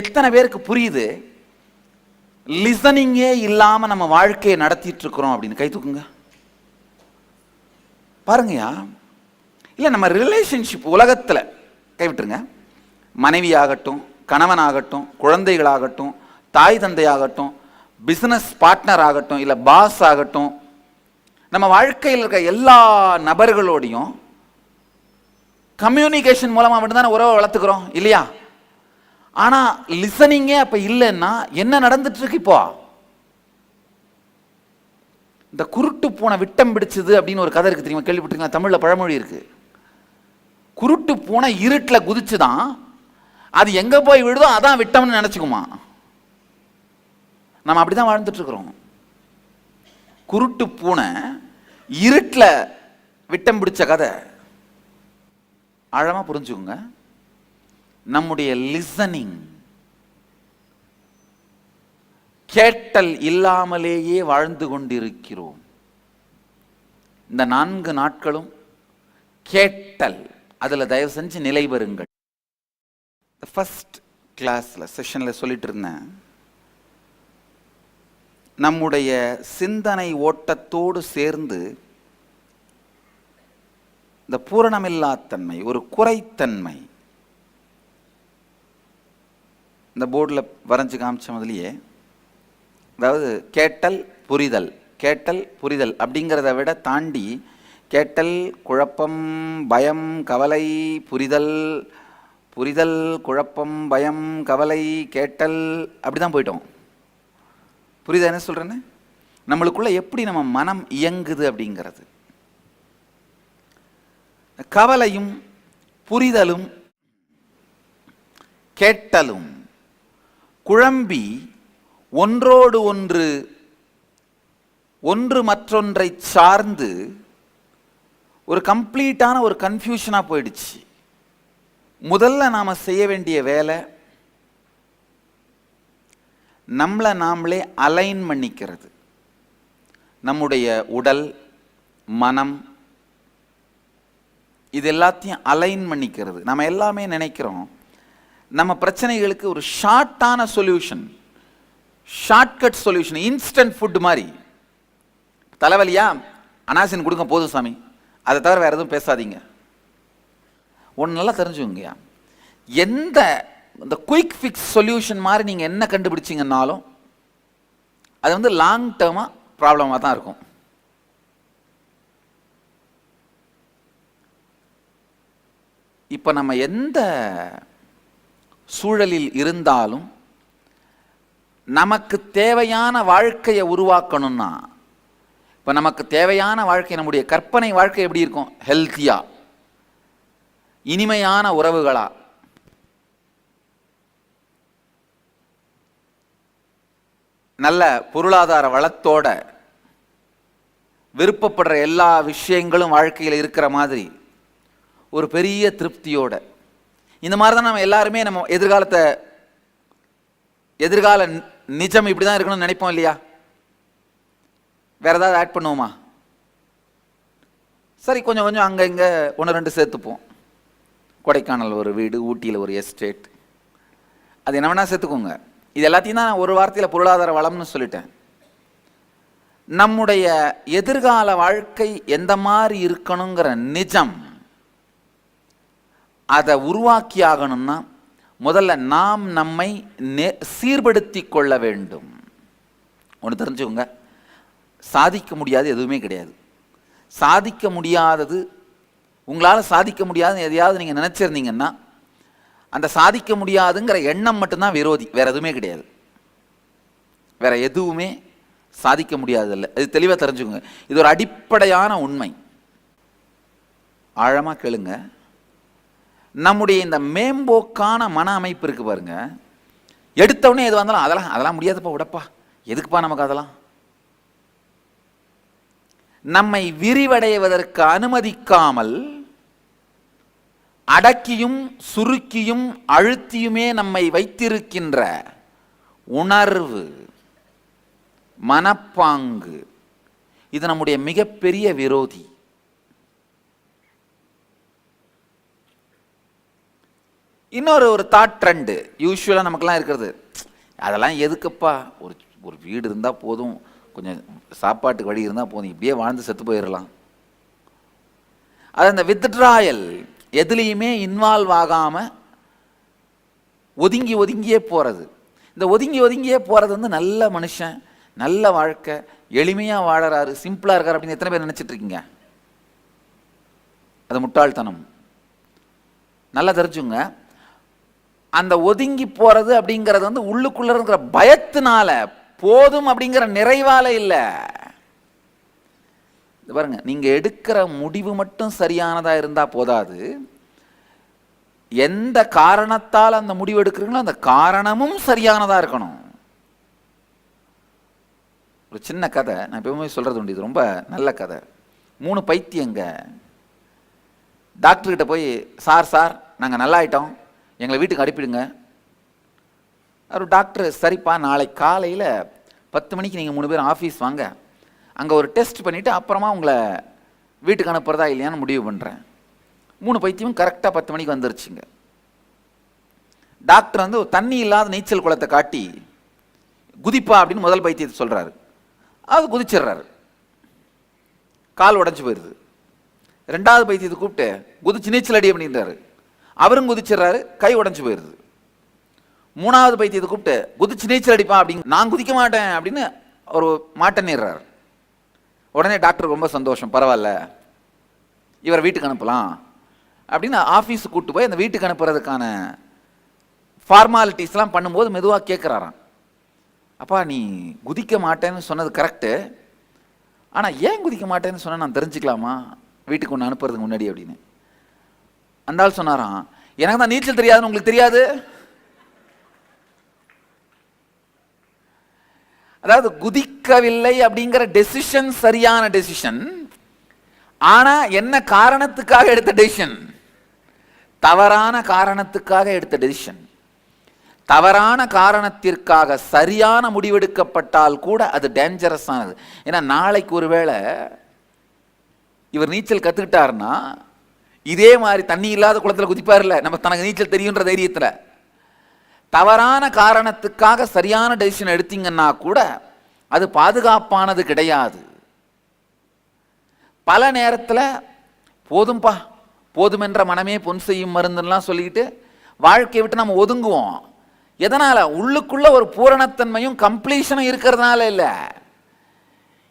எத்தனை பேருக்கு புரியுது? லிசனிங்கே இல்லாமல் நம்ம வாழ்க்கையை நடத்திட்டு இருக்கிறோம் அப்படின்னு. கை தூக்குங்க. பாருங்கயா இல்லை நம்ம ரிலேஷன்ஷிப் உலகத்துல. கைவிட்டுருங்க மனைவியாகட்டும் மனைவி ஆகட்டும் கணவன் ஆகட்டும் குழந்தைகளாகட்டும் தாய் தந்தையாகட்டும் பிசினஸ் பார்ட்னர் ஆகட்டும் இல்லை பாஸ் ஆகட்டும் நம்ம வாழ்க்கையில் இருக்க எல்லா நபர்களோடையும் கம்யூனிகேஷன் மூலமாக மட்டும்தானே உறவை வளர்த்துக்கிறோம் இல்லையா? ஆனா லிசனிங்கே அப்ப இல்லைன்னா என்ன நடந்துட்டு இருக்கு இப்போ? இந்த குருட்டு பூனை விட்டம் பிடிச்சது அப்படின்னு ஒரு கதை இருக்கு தெரியுமா? கேள்விப்பட்டிருக்கீங்களா? தமிழ்ல பழமொழி இருக்கு. குருட்டு பூனை இருட்டில் குதிச்சுதான் அது எங்க போய் விடுதோ அதான் விட்டம்னு நினைச்சுக்குமா? நம்ம அப்படிதான் வாழ்ந்துட்டு இருக்கிறோம் குருட்டு பூனை இருட்டில் விட்டம் பிடிச்ச கதை. ஆழமா புரிஞ்சுக்கோங்க. நம்முடைய லிசனிங் கேட்டல் இல்லாமலேயே வாழ்ந்து கொண்டிருக்கிறோம். இந்த நான்கு நாட்களும் கேட்டல் அதில் தயவு செஞ்சு நிலை பெறுங்கள். ஃபஸ்ட் கிளாஸில் செஷனில் சொல்லிட்டு இருந்தேன். நம்முடைய சிந்தனை ஓட்டத்தோடு சேர்ந்து இந்த பூரணமில்லாத்தன்மை ஒரு குறைத்தன்மை இந்த போர்டில் வரைஞ்சி காமிச்ச முதலியே அதாவது கேட்டல் புரிதல் கேட்டல் புரிதல் அப்படிங்கிறத விட தாண்டி கேட்டல் குழப்பம் பயம் கவலை புரிதல் புரிதல் குழப்பம் பயம் கவலை கேட்டல் அப்படி தான் போயிட்டோம். புரியுதா என்ன சொல்கிறேன்னு நம்மளுக்குள்ளே எப்படி நம்ம மனம் இயங்குது அப்படிங்கிறது. கவலையும் புரிதலும் கேட்டலும். குழம்பி ஒன்றோடு ஒன்று ஒன்று மற்றொன்றை சார்ந்து ஒரு கம்ப்ளீட்டான ஒரு கன்ஃபியூஷனாக போயிடுச்சு. முதல்ல நாம் செய்ய வேண்டிய வேலை நம்மளை நாமளே அலைன் பண்ணிக்கிறது. நம்முடைய உடல் மனம் இது எல்லாத்தையும் அலைன் பண்ணிக்கிறது. நம்ம எல்லாமே நினைக்கிறோம். நம்ம பிரச்சனைகளுக்கு ஒரு ஷார்ட்டான solution shortcut solution instant food மாதிரி. தலைவலியா? அனாசின் கொடுங்க போதும் சாமி. அதை தவிர வேறு எதுவும் பேசாதீங்க. ஒன்று நல்லா தெரிஞ்சுக்கங்கய்யா. எந்த இந்த குயிக் ஃபிக்ஸ் சொல்யூஷன் மாதிரி நீங்கள் என்ன கண்டுபிடிச்சிங்கன்னாலும் அது வந்து லாங் டேர்மாக ப்ராப்ளமாக தான் இருக்கும். இப்போ நம்ம எந்த சூழலில் இருந்தாலும் நமக்கு தேவையான வாழ்க்கையை உருவாக்கணும்னா இப்போ நமக்கு தேவையான வாழ்க்கை நம்முடைய கற்பனை வாழ்க்கை எப்படி இருக்கும்? ஹெல்த்தியாக இனிமையான உறவுகளா? நல்ல பொருளாதார வளத்தோட விருப்பப்படுற எல்லா விஷயங்களும் வாழ்க்கையில் இருக்கிற மாதிரி ஒரு பெரிய திருப்தியோட இந்த மாதிரி தான் நம்ம எல்லாருமே நம்ம எதிர்காலத்தை எதிர்கால நிஜம் இப்படி தான் இருக்கணும்னு நினைப்போம் இல்லையா? வேற ஏதாவது ஆட் பண்ணுவோமா? சரி கொஞ்சம் கொஞ்சம் அங்கே இங்கே ஒன்று ரெண்டு சேர்த்துப்போம். கொடைக்கானல் ஒரு வீடு ஊட்டியில் ஒரு எஸ்டேட் அது என்ன வேணால் சேர்த்துக்கோங்க. இது எல்லாத்தையும் தான் நான் ஒரு வார்த்தையில் பொருளாதார வளம்னு சொல்லிட்டேன். நம்முடைய எதிர்கால வாழ்க்கை எந்த மாதிரி இருக்கணுங்கிற நிஜம் அதை உருவாக்கி ஆகணும்னா முதல்ல நாம் நம்மை நெ- சீர்படுத்தி கொள்ள வேண்டும். ஒன்று தெரிஞ்சுக்கோங்க. சாதிக்க முடியாது எதுவுமே கிடையாது. சாதிக்க முடியாதது உங்களால் சாதிக்க முடியாதுன்னு எதையாவது நீங்கள் நினச்சிருந்தீங்கன்னா அந்த சாதிக்க முடியாதுங்கிற எண்ணம் மட்டும்தான் விரோதி. வேறு எதுவுமே கிடையாது. வேறு எதுவுமே சாதிக்க முடியாதில்ல இது தெளிவாக தெரிஞ்சுக்கோங்க. இது ஒரு அடிப்படையான உண்மை. ஆழமாக கேளுங்கள் நம்முடைய இந்த மேம்போக்கான மன அமைப்பு இருக்குது பாருங்க. எடுத்தவொடனே எது வந்தாலும் அதெல்லாம் அதெல்லாம் முடியாதுப்பா விடப்பா எதுக்குப்பா நமக்கு அதெல்லாம்? நம்மை விரிவடைவதற்கு அனுமதிக்காமல் அடக்கியும் சுருக்கியும் அழுத்தியுமே நம்மை வைத்திருக்கின்ற உணர்வு மனப்பாங்கு இது நம்முடைய மிகப்பெரிய விரோதி. இன்னொரு ஒரு தாட் ட்ரெண்டு யூஸ்வலாக நமக்கெல்லாம் இருக்கிறது. அதெல்லாம் எதுக்குப்பா? ஒரு ஒரு வீடு இருந்தால் போதும். கொஞ்சம் சாப்பாட்டுக்கு வழி இருந்தால் போதும். இப்படியே வாழ்ந்து செத்து போயிடலாம் அது அந்த வித்ட்ராயல் எதுலேயுமே இன்வால்வ் ஆகாமல் ஒதுங்கி ஒதுங்கியே போகிறது இந்த ஒதுங்கி ஒதுங்கியே போகிறது வந்து நல்ல மனுஷன் நல்ல வாழ்க்கை எளிமையாக வாழறாரு சிம்பிளாக இருக்கார் அப்படின்னு எத்தனை பேர் நினச்சிட்டு இருக்கீங்க அது முட்டாள்தனம். நல்லா தெரிஞ்சுங்க. அந்த ஒதுங்கி போகிறது அப்படிங்கிறது வந்து உள்ளுக்குள்ள இருக்கிற பயத்தினால போதும் அப்படிங்கிற நிறைவால இல்லை. பாருங்க நீங்க எடுக்கிற முடிவு மட்டும் சரியானதா இருந்தா போதாது. எந்த காரணத்தால் அந்த முடிவு எடுக்கிறீங்களோ அந்த காரணமும் சரியானதா இருக்கணும். ஒரு சின்ன கதை நான் எப்பவுமே சொல்றது உண்டு இது ரொம்ப நல்ல கதை. மூணு பைத்தியங்க. டாக்டர்கிட்ட போய் சார் சார் நாங்கள் நல்லா ஆயிட்டோம் எங்களை வீட்டுக்கு அனுப்பிடுங்க. அவர் டாக்டர் சரிப்பா நாளை காலையில் பத்து மணிக்கு நீங்கள் மூணு பேரும் ஆஃபீஸ் வாங்க. அங்கே ஒரு டெஸ்ட் பண்ணிவிட்டு அப்புறமா உங்களை வீட்டுக்கு அனுப்புறதா இல்லையான்னு முடிவு பண்ணுறேன் மூணு பைத்தியமும் கரெக்டாக பத்து மணிக்கு வந்துருச்சுங்க. டாக்டர் வந்து தண்ணி இல்லாத நீச்சல் குளத்தை காட்டி குதிப்பா அப்படின்னு முதல் பைத்தியத்தை சொல்கிறாரு அது குதிச்சிடுறாரு. கால் உடஞ்சி போயிடுது ரெண்டாவது பைத்தியத்தை கூப்பிட்டு குதிச்சு நீச்சல் அடி அப்படின்றாரு அவரும் குதிச்சிடுறாரு கை உடஞ்சி போயிடுது மூணாவது பைத்தியத்தை கூப்பிட்டு குதிச்சு நீச்சல் அடிப்பான் அப்படின்னு நான் குதிக்க மாட்டேன் அப்படின்னு ஒரு மாட்டேன்னிடுறாரு உடனே டாக்டர் ரொம்ப சந்தோஷம் பரவாயில்ல இவரை வீட்டுக்கு அனுப்பலாம் அப்படின்னு ஆஃபீஸுக்கு கூப்பிட்டு போய் அந்த வீட்டுக்கு அனுப்புறதுக்கான ஃபார்மாலிட்டிஸ்லாம் பண்ணும்போது மெதுவாக கேட்குறாராம் அப்பா நீ குதிக்க மாட்டேன்னு சொன்னது கரெக்டு ஆனால் ஏன் குதிக்க மாட்டேன்னு சொன்னால் நான் தெரிஞ்சுக்கலாமா? வீட்டுக்கு ஒன்று அனுப்புறதுக்கு முன்னாடி அப்படின்னு. அந்த ஆள் சொன்னாராம் எனக்கு தான் நீச்சல் தெரியாதுன்னு உங்களுக்கு தெரியாது? அதாவது குதிக்கவில்லை அப்படிங்கிற டெசிஷன் சரியான டெசிஷன் ஆனா என்ன காரணத்துக்காக எடுத்த டெசிஷன் தவறான காரணத்துக்காக எடுத்த டெசிஷன் தவறான காரணத்திற்காக சரியான முடிவெடுக்கப்பட்டால் கூட அது டேஞ்சரஸ் ஆனது. ஏன்னா நாளைக்கு ஒருவேளை இவர் நீச்சல் கத்துக்கிட்டாருன்னா இதே மாதிரி தண்ணி இல்லாத குளத்தில் குதிப்பார்ல நம்ம தனக்கு நீச்சல் தெரியுன்ற தைரியத்தில். தவறான காரணத்துக்காக சரியான டெசிஷன் எடுத்தீங்கன்னா கூட அது பாதுகாப்பானது கிடையாது. பல நேரத்தில் போதும்பா போதுமென்ற மனமே பொன் செய்யும் மருந்துலாம் சொல்லிக்கிட்டு வாழ்க்கையை விட்டு நம்ம ஒதுங்குவோம். எதனால்? உள்ளுக்குள்ளே ஒரு பூரணத்தன்மையும் கம்ப்ளீஷனும் இருக்கிறதுனால இல்லை.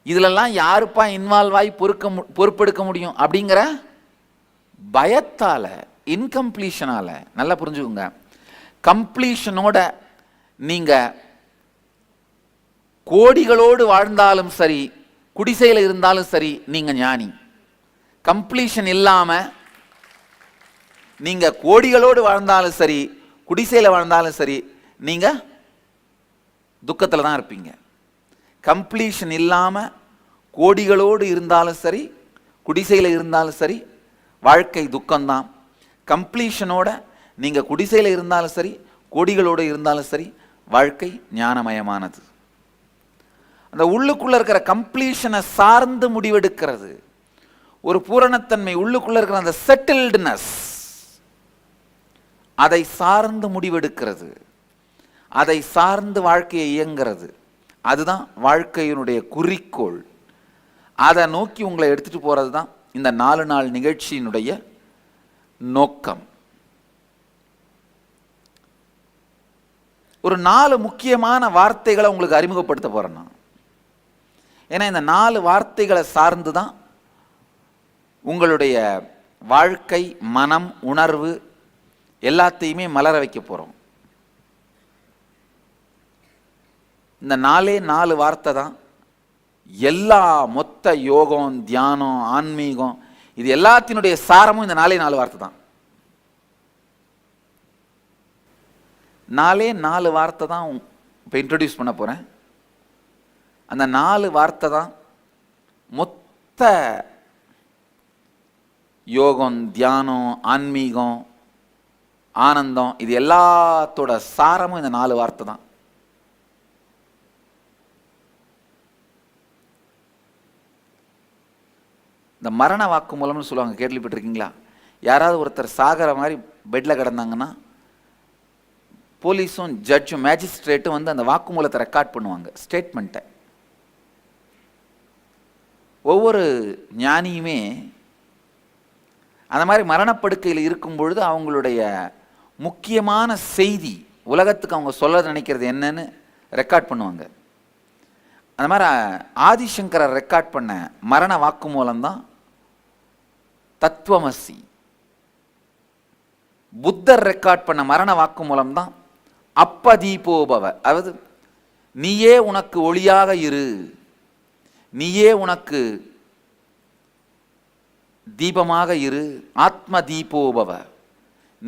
இதிலெல்லாம் யாருப்பா இன்வால்வ் ஆகி பொறுக்க மு- பொறுப்பெடுக்க முடியும் அப்படிங்கிற பயத்தால் இன்கம்ப்ளீஷனால நல்லா புரிஞ்சுக்கோங்க. கம்ப்ளீஷனோட நீங்கள் கோடிகளோடு வாழ்ந்தாலும் சரி குடிசையில் இருந்தாலும் சரி நீங்கள் ஞானி. கம்ப்ளீஷன் இல்லாமல் நீங்கள் கோடிகளோடு வாழ்ந்தாலும் சரி குடிசையில் வாழ்ந்தாலும் சரி நீங்கள் துக்கத்தில் தான் இருப்பீங்க. கம்ப்ளீஷன் இல்லாமல் கோடிகளோடு இருந்தாலும் சரி குடிசையில் இருந்தாலும் சரி வாழ்க்கை துக்கம்தான். கம்ப்ளீஷனோட நீங்கள் குடிசையில் இருந்தாலும் சரி கொடிகளோடு இருந்தாலும் சரி வாழ்க்கை ஞானமயமானது. அந்த உள்ளுக்குள்ளே இருக்கிற கம்ப்ளீஷனை சார்ந்து முடிவெடுக்கிறது. ஒரு பூரணத்தன்மை உள்ளுக்குள்ளே இருக்கிற அந்த செட்டில்டுனஸ் அதை சார்ந்து முடிவெடுக்கிறது. அதை சார்ந்து வாழ்க்கையை இயங்கிறது. அதுதான் வாழ்க்கையினுடைய குறிக்கோள். அதை நோக்கி உங்களை எடுத்துகிட்டு போகிறது தான் இந்த நாலு நாள் நிகழ்ச்சியினுடைய நோக்கம். ஒரு நாலு முக்கியமான வார்த்தைகளை உங்களுக்கு அறிமுகப்படுத்த போகிறேன் நான். ஏன்னா இந்த நாலு வார்த்தைகளை சார்ந்து தான் உங்களுடைய வாழ்க்கை மனம் உணர்வு எல்லாத்தையுமே மலர வைக்க போகிறோம் இந்த நாலே நாலு வார்த்தை தான் எல்லா மொத்த யோகம் தியானம் ஆன்மீகம் இது எல்லாத்தினுடைய சாரமும் இந்த நாலே நாலு வார்த்தை தான். நாலே நாலு வார்த்தை தான் இப்போ இன்ட்ரடியூஸ் பண்ண போகிறேன் அந்த நாலு வார்த்தை தான் மொத்த யோகம் தியானம் ஆன்மீகம் ஆனந்தம் இது எல்லாத்தோட சாரமும் இந்த நாலு வார்த்தை தான். இந்த மரண வாக்குமூலம்னு சொல்லுவாங்க கேள்விப்பட்டிருக்கீங்களா? யாராவது ஒருத்தர் சாகிற மாதிரி பெட்டில் கிடந்தாங்கன்னா போலீஸும் ஜட்ஜும் மேஜிஸ்ட்ரேட்டும் வந்து அந்த வாக்குமூலத்தை ரெக்கார்ட் பண்ணுவாங்க ஸ்டேட்மெண்ட்டை ஒவ்வொரு ஞானியுமே அந்த மாதிரி மரணப்படுக்கையில் இருக்கும் பொழுது அவங்களுடைய முக்கியமான செய்தி உலகத்துக்கு அவங்க சொல்ல நினைக்கிறது என்னன்னு ரெக்கார்ட் பண்ணுவாங்க. அந்த மாதிரி ஆதிசங்கரை ரெக்கார்ட் பண்ண மரண வாக்குமூலம் தான் தத்துவமசி. புத்தர் ரெக்கார்ட் பண்ண மரண வாக்கு மூலம் தான் அப்பதீபோபவ அதாவது நீயே உனக்கு ஒளியாக இரு. நீயே உனக்கு தீபமாக இரு. ஆத்ம தீபோபவ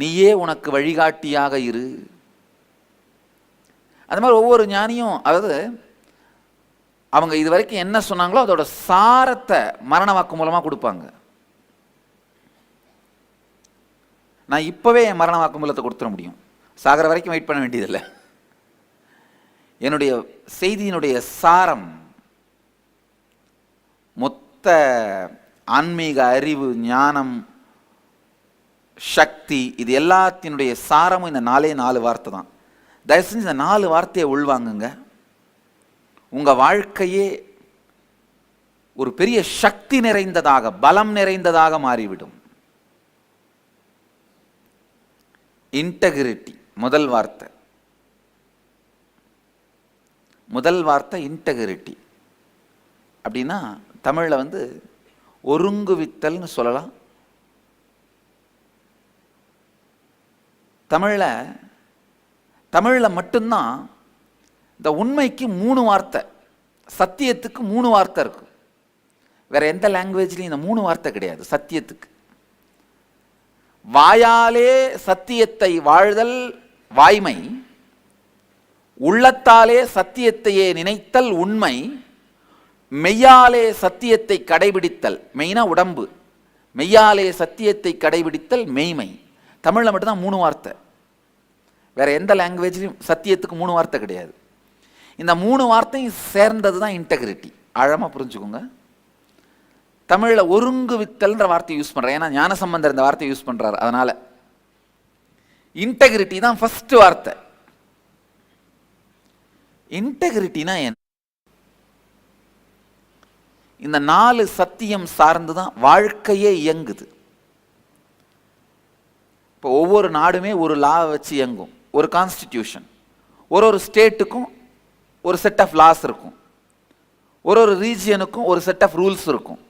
நீயே உனக்கு வழிகாட்டியாக இரு. அது மாதிரி ஒவ்வொரு ஞானியும் அதாவது அவங்க இது வரைக்கும் என்ன சொன்னாங்களோ அதோட சாரத்தை மரண வாக்கு மூலமாக கொடுப்பாங்க. நான் இப்போவே என் மரண வாக்குமூலத்தை கொடுத்துட முடியும். சாகர வரைக்கும் வெயிட் பண்ண வேண்டியதில்லை. என்னுடைய செய்தியினுடைய சாரம் மொத்த ஆன்மீக அறிவு ஞானம் சக்தி இது எல்லாத்தினுடைய சாரமும் இந்த நாலே நாலு வார்த்தை தான். தயவு செஞ்சு இந்த நாலு வார்த்தையை உள்வாங்குங்க. உங்கள் வாழ்க்கையே ஒரு பெரிய சக்தி நிறைந்ததாக பலம் நிறைந்ததாக மாறிவிடும். இன்டகிரிட்டி முதல் வார்த்தை. முதல் வார்த்தை இன்டகிரிட்டி அப்படின்னா தமிழில் வந்து ஒருங்குவித்தல்னு சொல்லலாம். தமிழில் தமிழில் மட்டும்தான் இந்த உண்மைக்கு மூணு வார்த்தை சத்தியத்துக்கு மூணு வார்த்தை இருக்கும் வேற எந்த லாங்குவேஜ்லையும் இந்த மூணு வார்த்தை கிடையாது சத்தியத்துக்கு. வாயாலே சத்தியத்தை வாழ்தல் வாய்மை உள்ளத்தாலே சத்தியத்தையே நினைத்தல் உண்மை மெய்யாலே சத்தியத்தை கடைபிடித்தல் மெய்னா உடம்பு மெய்யாலே சத்தியத்தை கடைபிடித்தல் மெய்மை. தமிழில் மட்டும்தான் மூணு வார்த்தை. வேற எந்த லாங்குவேஜ்லையும் சத்தியத்துக்கு மூணு வார்த்தை கிடையாது. இந்த மூணு வார்த்தையும் சேர்ந்தது தான் இன்டெகிரிட்டி ஆழமாக புரிஞ்சுக்கோங்க. தமிழில் ஒருங்குவித்தல்ன்ற வார்த்தையை யூஸ் பண்ணுறேன் ஏன்னா ஞானசம்பந்தர் இந்த வார்த்தையை யூஸ் பண்ணுறாரு அதனால இன்டெகிரிட்டி தான் ஃபர்ஸ்ட் வார்த்தை. இன்டெகிரிட்டினா என்ன? இந்த நாலு சத்தியம் சார்ந்து தான் வாழ்க்கையே இயங்குது. இப்போ ஒவ்வொரு நாடுமே ஒரு லா வச்சு இயங்கும். ஒரு கான்ஸ்டிடியூஷன் ஒரு ஒரு ஸ்டேட்டுக்கும் ஒரு செட் ஆஃப் லாஸ் இருக்கும். ஒரு ஒரு ரீஜியனுக்கும் ஒரு செட் ஆஃப் ரூல்ஸ் இருக்கும்.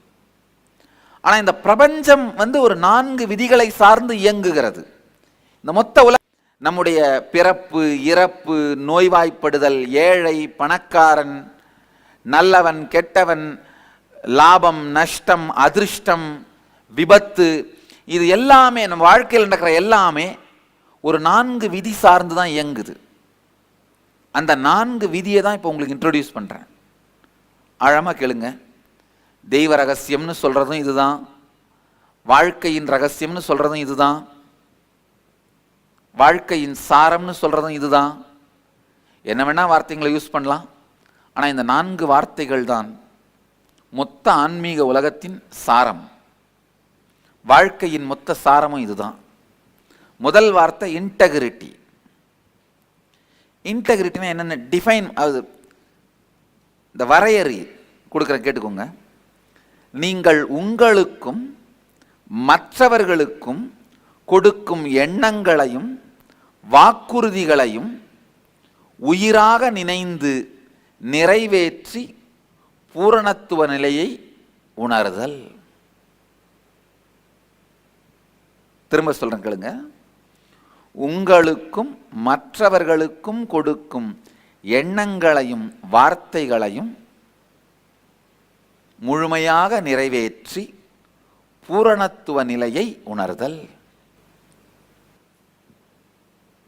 ஆனால் இந்த பிரபஞ்சம் வந்து ஒரு நான்கு விதிகளை சார்ந்து இயங்குகிறது. இந்த மொத்த உலக நம்முடைய பிறப்பு இறப்பு நோய்வாய்ப்படுதல் ஏழை பணக்காரன் நல்லவன் கெட்டவன் லாபம் நஷ்டம் அதிர்ஷ்டம் விபத்து இது எல்லாமே நம்ம வாழ்க்கையில் நடக்கிற எல்லாமே ஒரு நான்கு விதி சார்ந்து தான் இயங்குது. அந்த நான்கு விதியை தான் இப்போ உங்களுக்கு இன்ட்ரோடியூஸ் பண்ணுறேன் ஆழமாக கேளுங்க. தெய்வ ரகசியம்னு சொல்கிறதும் இதுதான். வாழ்க்கையின் ரகசியம்னு சொல்கிறதும் இதுதான். வாழ்க்கையின் சாரம்னு சொல்கிறதும் இதுதான். என்ன வேணால் வார்த்தைகளை யூஸ் பண்ணலாம். ஆனால் இந்த நான்கு வார்த்தைகள் தான் மொத்த ஆன்மீக உலகத்தின் சாரம். வாழ்க்கையின் மொத்த சாரமும் இதுதான். முதல் வார்த்தை இன்டெகிரிட்டி இன்டெகிரிட்டினா என்னென்ன? டிஃபைன் அது இந்த வரையறை கொடுக்குறேன் கேட்டுக்கோங்க. நீங்கள் உங்களுக்கும் மற்றவர்களுக்கும் கொடுக்கும் எண்ணங்களையும் வாக்குறுதிகளையும் உயிராக நினைந்து நிறைவேற்றி பூரணத்துவ நிலையை உணர்தல். திரும்ப சொல்றேன் கேளுங்க. உங்களுக்கும் மற்றவர்களுக்கும் கொடுக்கும் எண்ணங்களையும் வார்த்தைகளையும் முழுமையாக நிறைவேற்றி பூரணத்துவ நிலையை உணர்தல்.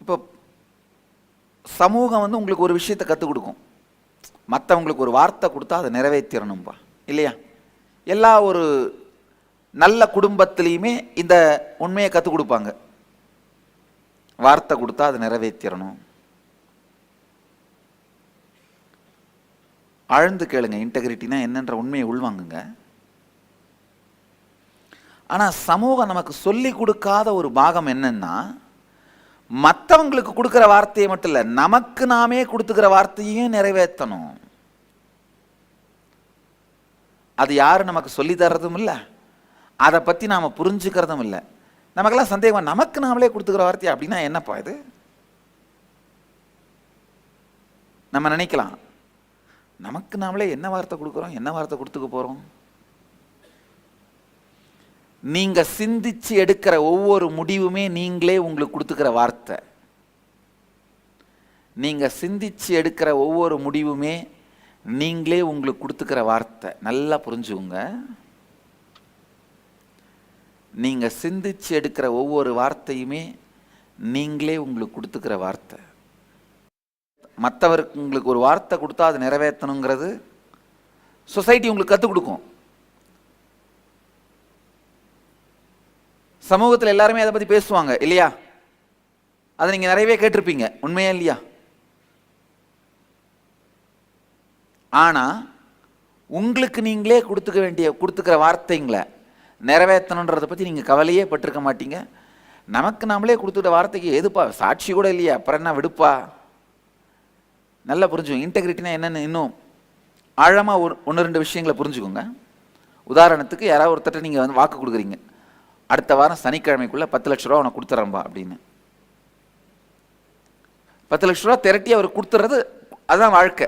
இப்போ சமூகம் வந்து உங்களுக்கு ஒரு விஷயத்தை கற்றுக் கொடுக்கும். மற்றவங்களுக்கு ஒரு வார்த்தை கொடுத்தா அதை நிறைவேற்றிடணும்பா இல்லையா? எல்லா ஒரு நல்ல குடும்பத்திலையுமே இந்த உண்மையை கற்றுக் கொடுப்பாங்க. வார்த்தை கொடுத்தா அதை நிறைவேற்றிடணும் ஆழ்ந்து கேளுங்க. இன்டெகிரிட்டினா என்னன்ற உண்மையை உள்வாங்குங்க. ஆனால் சமூகம் நமக்கு சொல்லி கொடுக்காத ஒரு பாகம் என்னன்னா மற்றவங்களுக்கு கொடுக்குற வார்த்தையை மட்டும் இல்லை நமக்கு நாமே கொடுத்துக்கிற வார்த்தையும் நிறைவேற்றணும். அது யாரும் நமக்கு சொல்லி தர்றதும் இல்லை. அதை பற்றி நாம் புரிஞ்சுக்கிறதும் இல்லை. நமக்கெல்லாம் சந்தேகம் நமக்கு நாமளே கொடுத்துக்கிற வார்த்தை அப்படின்னா என்னப்பா இது? நம்ம நினைக்கலாம். நமக்கு நாமளே என்ன வார்த்தை கொடுக்குறோம் என்ன வார்த்தை கொடுத்துக்க போகிறோம் நீங்கள் சிந்திச்சு எடுக்கிற ஒவ்வொரு முடிவுமே நீங்களே உங்களுக்கு கொடுத்துக்கிற வார்த்தை. நீங்கள் சிந்திச்சு எடுக்கிற ஒவ்வொரு முடிவுமே நீங்களே உங்களுக்கு கொடுத்துக்கிற வார்த்தை. நல்லா புரிஞ்சுங்க நீங்கள் சிந்திச்சு எடுக்கிற ஒவ்வொரு வார்த்தையுமே நீங்களே உங்களுக்கு கொடுத்துக்கிற வார்த்தை. மற்றவருக்கு உங்களுக்கு ஒரு வார்த்தை கொடுத்தா அதை நிறைவேற்றணுங்கிறது சொசைட்டி உங்களுக்கு கற்றுக் கொடுக்கும். சமூகத்தில் எல்லாருமே அதை பற்றி பேசுவாங்க இல்லையா? அதை நீங்கள் நிறையவே கேட்டிருப்பீங்க உண்மையா இல்லையா? ஆனால் உங்களுக்கு நீங்களே கொடுத்துக்க வேண்டிய கொடுத்துக்கிற வார்த்தைங்களை நிறைவேற்றணுன்றதை பற்றி நீங்கள் கவலையே பட்டிருக்க மாட்டீங்க. நமக்கு நாமளே கொடுத்துட்ட வார்த்தைக்கு எதுப்பா சாட்சி கூட இல்லையா? அப்புறம் என்ன விடுப்பா? நல்லா புரிஞ்சுக்கோங்க. இன்டெகிரிட்டினா என்னென்னு இன்னும் ஆழமாக ஒரு ஒன்று ரெண்டு விஷயங்களை புரிஞ்சுக்கோங்க. உதாரணத்துக்கு யாராவது ஒருத்தட்ட நீங்கள் வந்து வாக்கு கொடுக்குறீங்க. அடுத்த வாரம் சனிக்கிழமைக்குள்ளே பத்து லட்ச ரூபா உனக்கு கொடுத்துட்றம்பா அப்படின்னு. பத்து லட்ச ரூபா திரட்டி அவர் கொடுத்துறது அதுதான் வாழ்க்கை.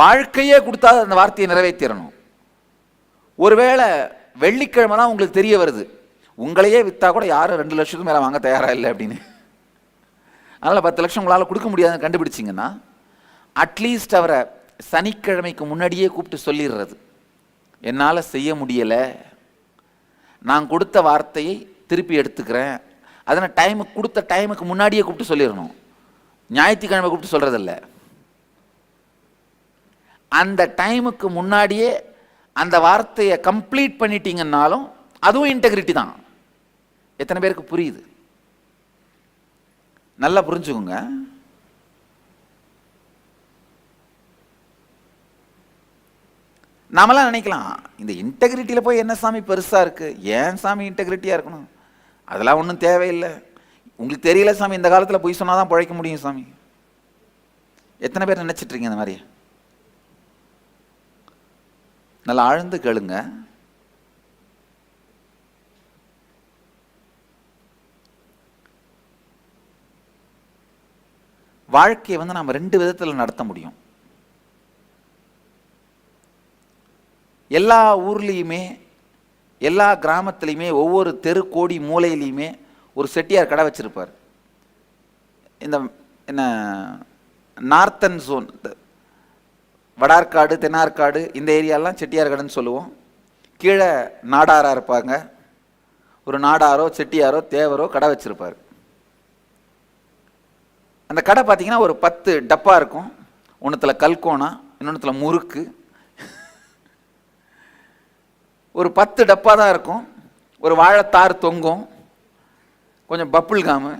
வாழ்க்கையே கொடுத்தா அந்த வார்த்தையை நிறைவேற்றிடணும் ஒருவேளை வெள்ளிக்கிழமை தான் உங்களுக்கு தெரிய வருது. உங்களையே விற்றா கூட யாரும் ரெண்டு லட்சத்துக்கு மேலே வாங்க தயாராக இல்லை அப்படின்னு. அதனால் பத்து லட்சம் உங்களால் கொடுக்க முடியாதுன்னு கண்டுபிடிச்சிங்கன்னா அட்லீஸ்ட் அவரை சனிக்கிழமைக்கு முன்னாடியே கூப்பிட்டு சொல்லிடுறது. என்னால் செய்ய முடியலை. நான் கொடுத்த வார்த்தையை திருப்பி எடுத்துக்கிறேன். அதனால் டைமுக்கு கொடுத்த டைமுக்கு முன்னாடியே கூப்பிட்டு சொல்லிடணும். ஞாயிற்றுக்கிழமை கூப்பிட்டு சொல்கிறதில்ல அந்த டைமுக்கு முன்னாடியே அந்த வார்த்தையை கம்ப்ளீட் பண்ணிட்டீங்கன்னாலும் அதுவும் இன்டெகிரிட்டி தான். எத்தனை பேருக்கு புரியுது? நல்லா புரிஞ்சுக்கோங்க. நாமெல்லாம் நினைக்கலாம் இந்த இன்டெகிரிட்டியில் போய் என்ன சாமி பெருசாக இருக்குது ஏன் சாமி இன்டெகிரிட்டியாக இருக்கணும்? அதெல்லாம் ஒன்றும் தேவையில்லை. உங்களுக்கு தெரியல சாமி இந்த காலத்தில் போய் சொன்னால் தான் பிழைக்க முடியும் சாமி. எத்தனை பேர் நினச்சிட்ருக்கீங்க இந்த மாதிரி? நல்லா ஆழ்ந்து கேளுங்க. வாழ்க்கையை வந்து நம்ம ரெண்டு விதத்தில் நடத்த முடியும். எல்லா ஊர்லேயுமே எல்லா கிராமத்துலேயுமே ஒவ்வொரு தெரு கோடி மூலையிலையுமே ஒரு செட்டியார் கடை வச்சுருப்பார். இந்த என்ன நார்த்தன் ஜோன் வடார்காடு தென்னார்காடு இந்த ஏரியாலாம் செட்டியார் கடைன்னு சொல்லுவோம். கீழே நாடாராக இருப்பாங்க. ஒரு நாடாரோ செட்டியாரோ தேவரோ கடை வச்சுருப்பார். அந்த கடை பார்த்தீங்கன்னா ஒரு பத்து டப்பா இருக்கும். ஒன்றுத்தில் கல்கோணா இன்னொன்றுத்தில் முறுக்கு. ஒரு பத்து டப்பா தான் இருக்கும். ஒரு வாழைத்தார் தொங்கும். கொஞ்சம் பப்புள் காமு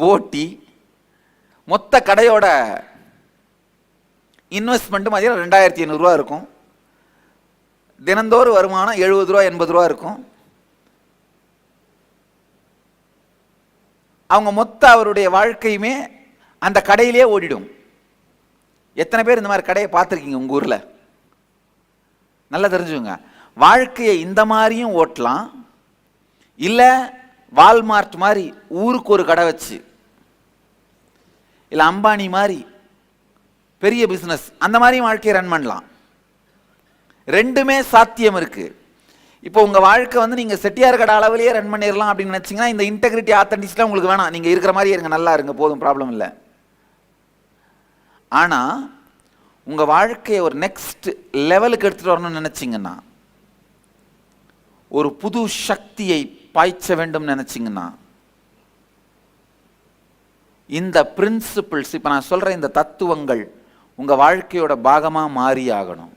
போட்டி மொத்த கடையோட இன்வெஸ்ட்மெண்ட்டு மதியம் ரெண்டாயிரத்தி ஐநூறுரூவா இருக்கும். தினந்தோறும் வருமானம் எழுபது ரூபா எண்பது ரூபா இருக்கும். அவங்க மொத்த அவருடைய வாழ்க்கையுமே அந்த கடையிலே ஓடிடும். எத்தனை பேர் இந்த மாதிரி கடையை பார்த்துருக்கீங்க உங்கள் ஊரில்? நல்லா தெரிஞ்சுங்க வாழ்க்கையை இந்த மாதிரியும் ஓட்டலாம். இல்லை வால்மார்ட் மாதிரி ஊருக்கு ஒரு கடை வச்சு. இல்லை அம்பானி மாதிரி பெரிய பிஸ்னஸ் அந்த மாதிரியும் வாழ்க்கையை ரன் பண்ணலாம். ரெண்டுமே சாத்தியம் இருக்கு. இப்போ உங்கள் வாழ்க்கை வந்து நீங்கள் செட்டியார் கடை அளவிலேயே ரன் பண்ணிடலாம் அப்படின்னு நினச்சிங்கன்னா இந்த இன்டெகிரிட்டி ஆத்தன்டிஸ்லாம் உங்களுக்கு வேணாம். நீங்கள் இருக்கிற மாதிரி இருங்க நல்லா இருங்க போதும் ப்ராப்ளம் இல்லை. ஆனால் உங்கள் வாழ்க்கையை ஒரு நெக்ஸ்ட் லெவலுக்கு எடுத்துகிட்டு வரணும்னு நினச்சிங்கன்னா ஒரு புது சக்தியை பாய்ச்ச வேண்டும் நினச்சிங்கன்னா இந்த பிரின்சிபிள்ஸ் இப்போ நான் சொல்கிற இந்த தத்துவங்கள் உங்கள் வாழ்க்கையோட பாகமாக மாறி ஆகணும்